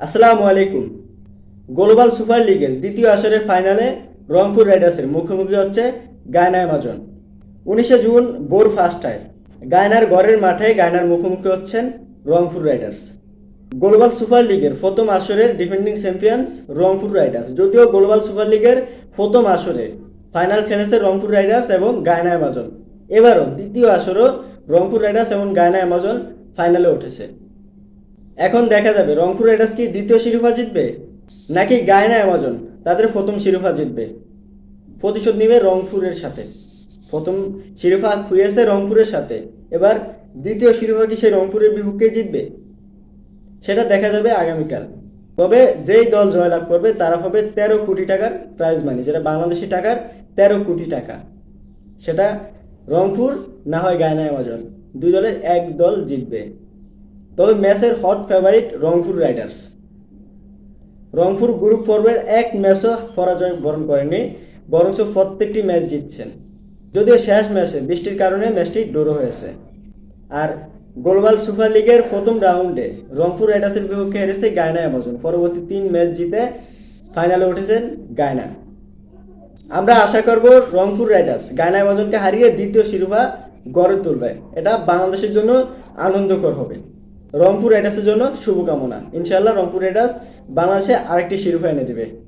আসসালামু আলাইকুম। Global super লিগের দ্বিতীয় আসরের ফাইনালে রংপুর রাইডার্সের মুখোমুখি হচ্ছে গায়না অ্যামাজন উনিশে জুন বোর ফার্স্টায় গায়নার গড়ের মাঠে গায়নার মুখোমুখি হচ্ছেন রংপুর রাইডার্স। গ্লোবাল সুপার লিগের প্রথম আসরের ডিফেন্ডিং চ্যাম্পিয়ন্স রংপুর রাইডার্স। যদিও গ্লোবাল সুপার লিগের প্রথম আসরে ফাইনাল খেলেছে রংপুর রাইডার্স এবং গায়না অ্যামাজন এবারও দ্বিতীয় আসরও রংপুর রাইডার্স এবং গায়না অ্যামাজন ফাইনালে উঠেছে। এখন দেখা যাবে রংপুর রাইডার্স কি দ্বিতীয় শিরোপা জিতবে? নাকি গায়না অ্যামাজন তাদের প্রথম শিরোপা জিতবে? প্রতিশোধ নিবে রংপুরের সাথে। প্রথম শিরোপা খুঁয়েছে রংপুরের সাথে। এবার দ্বিতীয় শিরোপা কি সে রংপুরের বিপক্ষে জিতবে? সেটা দেখা যাবে আগামীকাল। তবে যেই দল জয়লাভ করবে, তারা পাবে তেরো কোটি টাকার প্রাইজ মানি যেটা বাংলাদেশি টাকার তেরো কোটি টাকা। সেটা রংপুর, না হয় গায়না অ্যামাজন দুই দলের এক দল জিতবে। তবে ম্যাচের hot favourite Rangpur Riders Rangpur group পর্বের এক ম্যাচও পরাজয় বরণ করেনি, বরঞ্চ প্রত্যেকটি ম্যাচ জিতছেন। যদিও শেষ ম্যাচে বৃষ্টির কারণে ম্যাচটি ড্র হয়েছে। আর গ্লোবাল সুপার লিগের প্রথম রাউন্ডে রংপুর রাইডার্সের বিপক্ষে হেরেছে গায়না অ্যামাজন পরবর্তী তিন ম্যাচ জিতে ফাইনালে উঠেছেন গায়না। আমরা আশা করব রংপুর রাইডার্স গায়না অ্যামাজনকে হারিয়ে দ্বিতীয় শিরোপা গড়ে তুলবে। এটা বাংলাদেশের জন্য আনন্দকর হবে। রংপুর রাইডার্সের জন্য শুভকামনা। ইনশাল্লাহ রংপুর রাইডার্স বাংলাদেশে আরেকটি শিরোপা এনে দেবে।